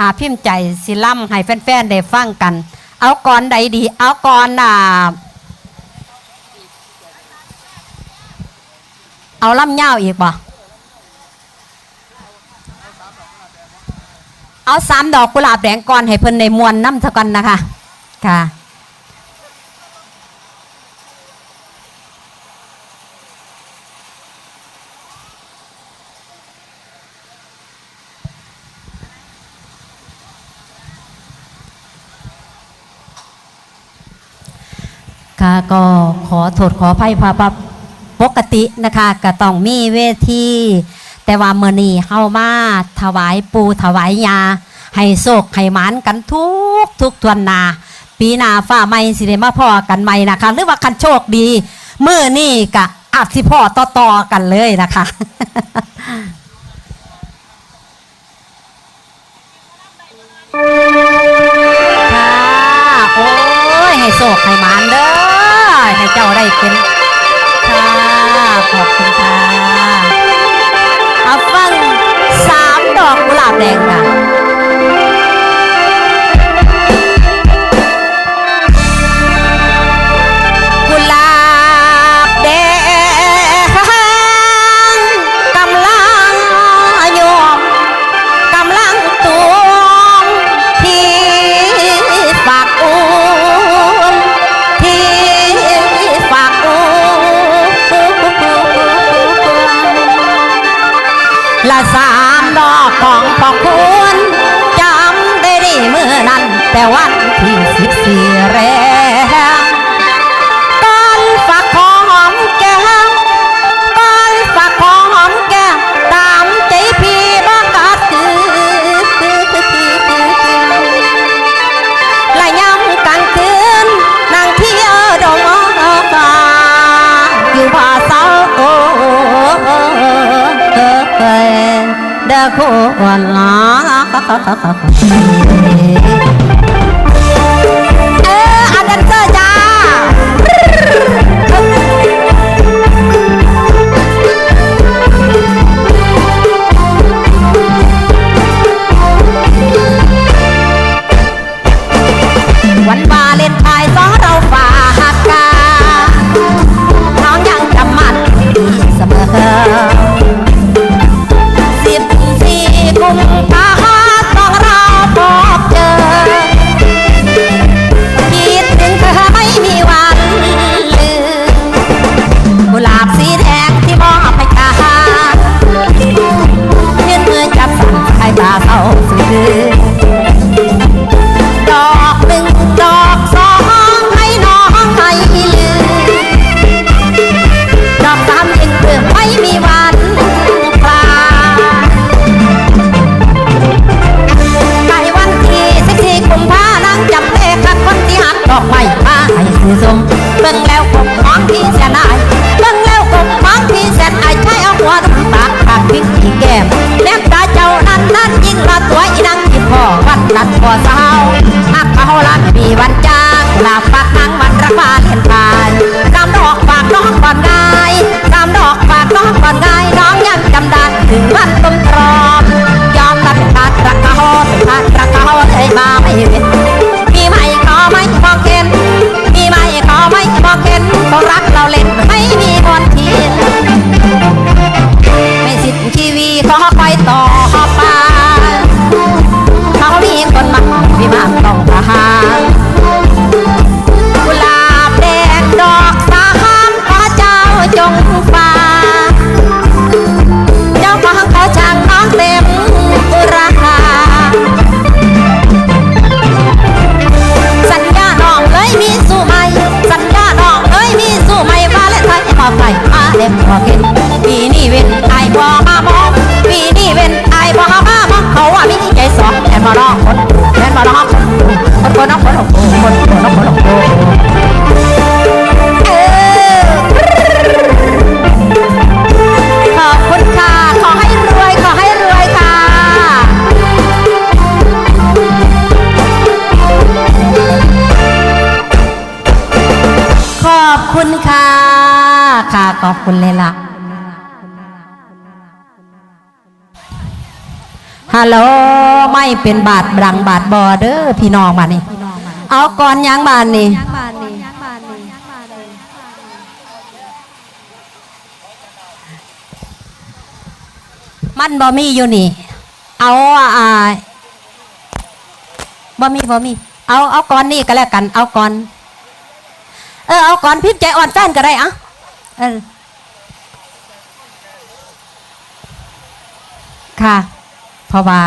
อาพิมพ์ใจสิล่ำให้แฟนๆได้ฟังกัน เอาก่อนใดดี เอาก่อนอ่าเอาล่ำเง่าอีกบ่เอาสามดอกกุหลาบแดงก่อนให้เพิ่นในมวลน้ำเท่ากันนะคะ ค่ะ ค่ะก็ขอถทษขออภัยพาปปกตินะคะก็ต้องมีเวทีแต่ว่าเมื่อนี้เฮามาถวายปูถวายยาให้โศกให้หมานกันทุกทุกทวนนา ปีนาฝ้าไม่สิเดมาพ่อกันไม่นะคะ หรือว่าคันโชคดีเมื่อนี่กะอาจสิพ่อต่อๆกันเลยนะคะค่ะโอ้ยให้โศกให้หมานเด้อ อยให้เจ้าได้กินค่ะขอบคุณค่ะเอาฟังสามดอกกุหลาบแดงค่ะ ละสามดอกของพ่อคุณจำได้ดีเมื่อนั้น แต่วันที่สิบสี่เร คนลา พอเห็นปีนี้เว้นไอ้บ่มา ค่ะขอบคุณเลยล่ะฮัลโหลไม่เป็นบาดบังบาดบอเด้อพี่น้องมาดนี่เอาก่อนยังบานนี่มันบอมี่อยู่นี่ เอาอ่าบอมี่บอมี่เอาเอาก่อนนี่ก็แล้วกัน เอาก่อน เออเอาก่อนพิมใจอ่อนแฟนก็ได้อะ เออค่ะเพราะว่า